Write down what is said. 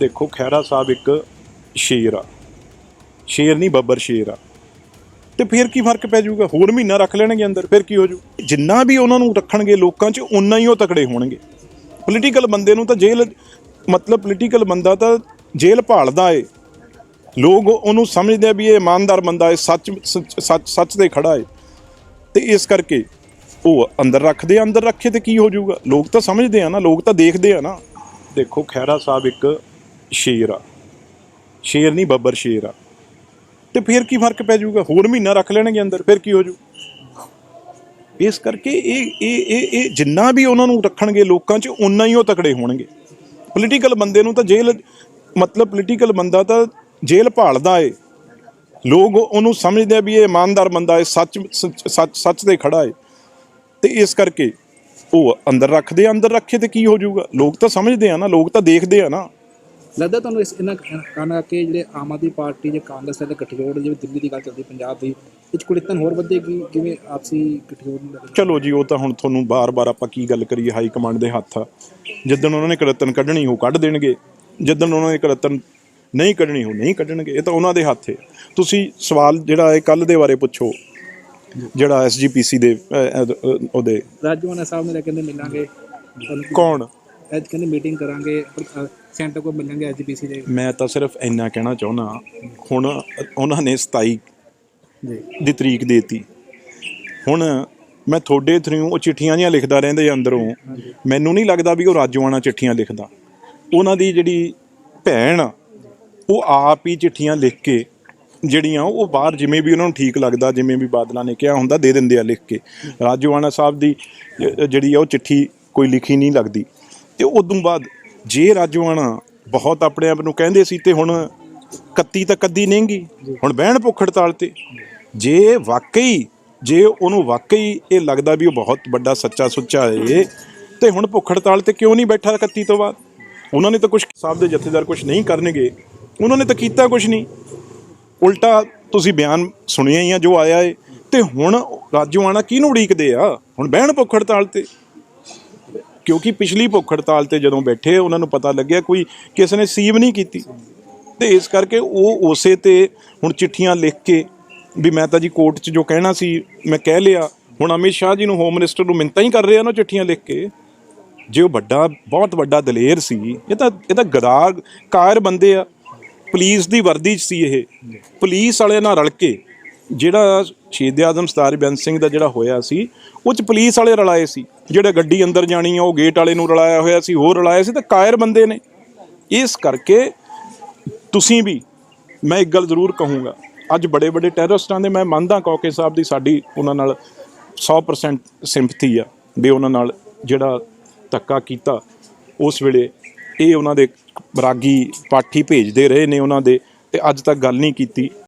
ਦੇਖੋ, ਖਹਿਰਾ ਸਾਹਿਬ ਇੱਕ ਸ਼ੇਰ ਆ। ਸ਼ੇਰ ਨਹੀਂ, ਬੱਬਰ ਸ਼ੇਰ ਆ। ਤੇ ਫਿਰ ਕੀ ਫ਼ਰਕ ਪੈ ਜਾਊਗਾ? ਹੋਰ ਮਹੀਨਾ ਰੱਖ ਲੈਣਗੇ ਅੰਦਰ, ਫਿਰ ਕੀ ਹੋ ਜੂ ਜਿੰਨਾ ਵੀ ਉਹਨਾਂ ਨੂੰ ਰੱਖਣਗੇ ਲੋਕਾਂ 'ਚ ਉਨਾ ਹੀ ਉਹ ਤਕੜੇ ਹੋਣਗੇ। ਪੋਲੀਟੀਕਲ ਬੰਦੇ ਨੂੰ ਤਾਂ ਜੇਲ੍ਹ, ਮਤਲਬ ਪੋਲੀਟੀਕਲ ਬੰਦਾ ਤਾਂ ਜੇਲ੍ਹ ਭਾਲਦਾ ਏ। ਲੋਕ ਉਹਨੂੰ ਸਮਝਦੇ ਆ ਵੀ ਇਹ ਇਮਾਨਦਾਰ ਬੰਦਾ ਏ ਸੱਚ ਸੱਚ ਸੱਚ ਤੇ ਖੜਾ ਏ। ਤੇ ਇਸ ਕਰਕੇ ਉਹ ਅੰਦਰ ਰੱਖਦੇ ਆ, ਅੰਦਰ ਰੱਖੇ ਤੇ ਕੀ ਹੋ ਜਾਊਗਾ? ਲੋਕ ਤਾਂ ਸਮਝਦੇ ਆ ਨਾ, ਲੋਕ ਤਾਂ ਦੇਖਦੇ ਆ ਨਾ। ਦੇਖੋ, ਖਹਿਰਾ ਸਾਹਿਬ ਇੱਕ ਸ਼ੇਰ। ਆ ਸ਼ੇਰ ਨਹੀਂ, ਬੱਬਰ ਸ਼ੇਰ ਆ। ਤੇ ਫਿਰ ਕੀ ਫ਼ਰਕ ਪੈ ਜਾਊਗਾ? ਹੋਰ ਮਹੀਨਾ ਰੱਖ ਲੈਣਗੇ ਅੰਦਰ, ਫਿਰ ਕੀ ਹੋ ਜੂ ਇਸ ਕਰਕੇ ਇਹ ਇਹ ਇਹ ਇਹ ਜਿੰਨਾ ਵੀ ਉਹਨਾਂ ਨੂੰ ਰੱਖਣਗੇ ਲੋਕਾਂ 'ਚ ਉਨਾ ਹੀ ਉਹ ਤਕੜੇ ਹੋਣਗੇ। ਪੋਲੀਟੀਕਲ ਬੰਦੇ ਨੂੰ ਤਾਂ ਜੇਲ੍ਹ, ਮਤਲਬ ਪੋਲੀਟੀਕਲ ਬੰਦਾ ਤਾਂ ਜੇਲ੍ਹ ਭਾਲਦਾ ਏ। ਲੋਕ ਉਹਨੂੰ ਸਮਝਦੇ ਆ ਵੀ ਇਹ ਇਮਾਨਦਾਰ ਬੰਦਾ ਏ ਸੱਚ ਸੱਚ ਸੱਚ ਤੇ ਖੜਾ ਏ। ਤੇ ਇਸ ਕਰਕੇ ਉਹ ਅੰਦਰ ਰੱਖਦੇ ਆ, ਅੰਦਰ ਰੱਖੇ ਤੇ ਕੀ ਹੋ ਜਾਊਗਾ? ਲੋਕ ਤਾਂ ਸਮਝਦੇ ਆ ਨਾ, ਲੋਕ ਤਾਂ ਦੇਖਦੇ ਆ ਨਾ। ਲੱਗਦਾ ਤੁਹਾਨੂੰ ਇਸ ਇਹਨਾਂ ਕਾਰਨ ਕਿ ਜਿਹੜੇ ਆਮ ਆਦਮੀ ਪਾਰਟੀ ਜਾਂ ਕਾਂਗਰਸ ਦੇ ਗੱਠਜੋੜ ਜਿਵੇਂ ਦਿੱਲੀ ਦੀ ਗੱਲ ਚੱਲਦੀ ਪੰਜਾਬ ਦੀ ਇਹ 'ਚ ਕੁੜਿੱਤਨ ਹੋਰ ਵਧੇਗੀ? ਕਿਵੇਂ ਆਪਸੀ ਗੱਠਜੋੜ ਨੂੰ? ਚਲੋ ਜੀ ਉਹ ਤਾਂ ਹੁਣ ਤੁਹਾਨੂੰ ਬਾਰ-ਬਾਰ ਆਪਾਂ ਕੀ ਗੱਲ ਕਰੀਏ ਹਾਈ ਕਮਾਂਡ ਦੇ ਹੱਥ। ਆ ਜਿੱਦਣ ਉਹਨਾਂ ਨੇ ਕਰਤਨ ਕੱਢਣੀ ਉਹ ਕੱਢ ਦੇਣਗੇ। ਜਿੱਦਣ ਉਹਨਾਂ ਨੇ ਕਰਤਨ ਨਹੀਂ ਕੱਢਣੀ ਉਹ ਨਹੀਂ ਕੱਢਣਗੇ। ਇਹ ਤਾਂ ਉਹਨਾਂ ਦੇ ਹੱਥ ਹੈ। ਤੁਸੀਂ ਸਵਾਲ ਜਿਹੜਾ ਹੈ ਕੱਲ ਦੇ ਬਾਰੇ ਪੁੱਛੋ। ਜਿਹੜਾ ਐਸਜੀਪੀਸੀ ਦੇ ਉਹਦੇ। ਰਾਜਵਾਨਾ ਸਾਹਿਬ ਨੇ ਕਹਿੰਦੇ ਮਿਲਾਂਗੇ। ਕੌਣ? ਅੱਜ ਕਹਿੰਦੇ ਮੀਟਿੰਗ ਕਰਾਂਗੇ ਸੈਂਟਰ ਕੋ ਮਿਲਾਂਗੇ ਐਜੀਪੀਸੀ ਦੇ। ਮੈਂ ਤਾਂ ਸਿਰਫ ਇੰਨਾ ਕਹਿਣਾ ਚਾਹੁੰਦਾ ਹੁਣ ਉਹਨਾਂ ਨੇ 27 ਜੀ। ਦੀ ਤਰੀਕ ਦੇਤੀ। ਹੁਣ ਮੈਂ ਤੁਹਾਡੇ ਥਰੂ ਉਹ ਚਿੱਠੀਆਂ ਜੀਆਂ ਲਿਖਦਾ ਰਹਿੰਦੇ ਆ ਅੰਦਰੋਂ ਮੈਨੂੰ ਨਹੀਂ ਲੱਗਦਾ ਵੀ ਉਹ ਰਾਜਵਾਨਾ ਚਿੱਠੀਆਂ ਲਿਖਦਾ। ਉਹਨਾਂ ਦੀ ਜਿਹੜੀ ਭੈਣ ਉਹ ਆਪ ਹੀ ਚਿੱਠੀਆਂ ਲਿਖ ਕੇ ਜਿਹੜੀਆਂ ਉਹ ਬਾਹਰ ਜਿਵੇਂ ਵੀ ਉਹਨਾਂ ਨੂੰ ਠੀਕ ਲੱਗਦਾ ਜਿਵੇਂ ਵੀ ਬਾਦਲਾਂ ਨੇ ਕਿਹਾ ਹੁੰਦਾ ਦੇ ਦਿੰਦੇ ਆ ਲਿਖ ਕੇ। ਰਾਜਵਾਨਾ ਸਾਹਿਬ ਦੀ ਜ- ਜਿਹੜੀ ਆ ਉਹ ਚਿੱਠੀ ਕੋਈ ਲਿਖੀ ਨਹੀਂ ਲੱਗਦੀ। ਤੇ ਉਦੋਂ ਬਾਅਦ ਜੇ ਰਾਜਵਾਨਾ ਬਹੁਤ ਆਪਣੇ ਆਪ ਨੂੰ ਕਹਿੰਦੇ ਸੀ ਤੇ ਹੁਣ ਕੱਤੀ ਤਾਂ ਕੱਦੀ ਨਹੀਂਗੀ ਹੁਣ ਬਹਿਣ ਭੁੱਖ ਹੜਤਾਲ ਤੇ। ਜੇ ਵਾਕਈ ਜੇ ਉਹਨੂੰ ਵਾਕਈ ਇਹ ਲੱਗਦਾ ਵੀ ਉਹ ਬਹੁਤ ਵੱਡਾ ਸੱਚਾ ਸੁੱਚਾ ਏ ਤੇ ਹੁਣ ਭੁੱਖ ਹੜਤਾਲ ਤੇ ਕਿਉਂ ਨਹੀਂ ਬੈਠਾ 31 ਤੋਂ ਬਾਅਦ? ਉਹਨਾਂ ਨੇ ਤਾਂ ਕੁਝ ਸਾਹਿਬ ਦੇ ਜਥੇਦਾਰ ਕੁਝ ਨਹੀਂ ਕਰਨਗੇ। ਉਹਨਾਂ ਨੇ ਤਾਂ ਕੀਤਾ ਕੁਝ ਨਹੀਂ। ਉਲਟਾ ਤੁਸੀਂ ਬਿਆਨ ਸੁਣਿਆ ਹੀ ਆ ਜੋ ਆਇਆ ਏ। ਤੇ ਹੁਣ ਰਾਜੂਆਣਾ ਕਿਹਨੂੰ ਉਡੀਕਦੇ ਆ? ਹੁਣ ਬਹਿਣ ਭੁੱਖ ਹੜਤਾਲ ਤੇ। ਕਿਉਂਕਿ ਪਿਛਲੀ ਭੁੱਖ ਹੜਤਾਲ ਤੇ ਜਦੋਂ ਬੈਠੇ, ਉਹਨਾਂ ਨੂੰ ਪਤਾ ਲੱਗਿਆ ਕੋਈ ਕਿਸੇ ਨੇ ਸੀਵ ਨਹੀਂ ਕੀਤੀ। ਤੇ ਇਸ ਕਰਕੇ ਉਹ ਉਸੇ ਤੇ ਹੁਣ ਚਿੱਠੀਆਂ ਲਿਖ ਕੇ ਵੀ ਮੈਂ ਤਾਂ ਜੀ ਕੋਰਟ 'ਚ ਜੋ ਕਹਿਣਾ ਸੀ, ਮੈਂ ਕਹਿ ਲਿਆ। ਹੁਣ ਅਮਿਤ ਸ਼ਾਹ ਜੀ ਨੂੰ ਹੋਮ ਮਿਨਿਸਟਰ ਨੂੰ ਮਿੰਤਾਂ ਹੀ ਕਰ ਰਹੇ ਆ ਨਾ ਚਿੱਠੀਆਂ ਲਿਖ ਕੇ। ਜੇ ਉਹ ਵੱਡਾ, ਬਹੁਤ ਵੱਡਾ ਦਲੇਰ ਸੀ, ਇਹ ਤਾਂ ਇਹ ਤਾਂ ਗਦਾਰ, ਕਾਇਰ ਬੰਦੇ ਆ। ਪੁਲਿਸ ਦੀ ਵਰਦੀ 'ਚ ਸੀ ਇਹ। ਪੁਲਿਸ ਵਾਲਿਆਂ ਨਾਲ ਰਲ ਕੇ ਜਿਹੜਾ ਸ਼ਹੀਦ ਆਜ਼ਮ ਸਤਾਰ ਬੇਅੰਤ ਸਿੰਘ ਦਾ ਜਿਹੜਾ ਹੋਇਆ ਸੀ, ਉਹ 'ਚ ਪੁਲਿਸ ਵਾਲੇ ਰਲਾਏ ਸੀ। ਜਿਹੜੇ ਗੱਡੀ ਅੰਦਰ ਜਾਣੀ ਆ, ਉਹ ਗੇਟ ਵਾਲੇ ਨੂੰ ਰਲਾਇਆ ਹੋਇਆ ਸੀ, ਹੋਰ ਰਲਾਇਆ ਸੀ ਤਾਂ ਕਾਇਰ ਬੰਦੇ ਨੇ। ਇਸ ਕਰਕੇ ਤੁਸੀਂ ਵੀ, ਮੈਂ ਇੱਕ ਗੱਲ ਜ਼ਰੂਰ ਕਹੂੰਗਾ, ਅੱਜ ਬੜੇ ਵੱਡੇ ਟੈਰਰਿਸਟਾਂ ਦੇ, ਮੈਂ ਮੰਨਦਾ ਕੌਕੇ ਸਾਹਿਬ ਦੀ ਸਾਡੀ ਉਹਨਾਂ ਨਾਲ 100% ਸਿੰਪਥੀ ਆ, ਵੀ ਉਹਨਾਂ ਨਾਲ ਜਿਹੜਾ ਧੱਕਾ ਕੀਤਾ, ਉਸ ਵੇਲੇ ਇਹ ਉਹਨਾਂ ਦੇ ਰਾਗੀ ਪਾਠੀ ਭੇਜਦੇ ਰਹੇ ਨੇ ਉਹਨਾਂ ਦੇ, ਤੇ ਅੱਜ ਤੱਕ ਗੱਲ ਨਹੀਂ ਕੀਤੀ।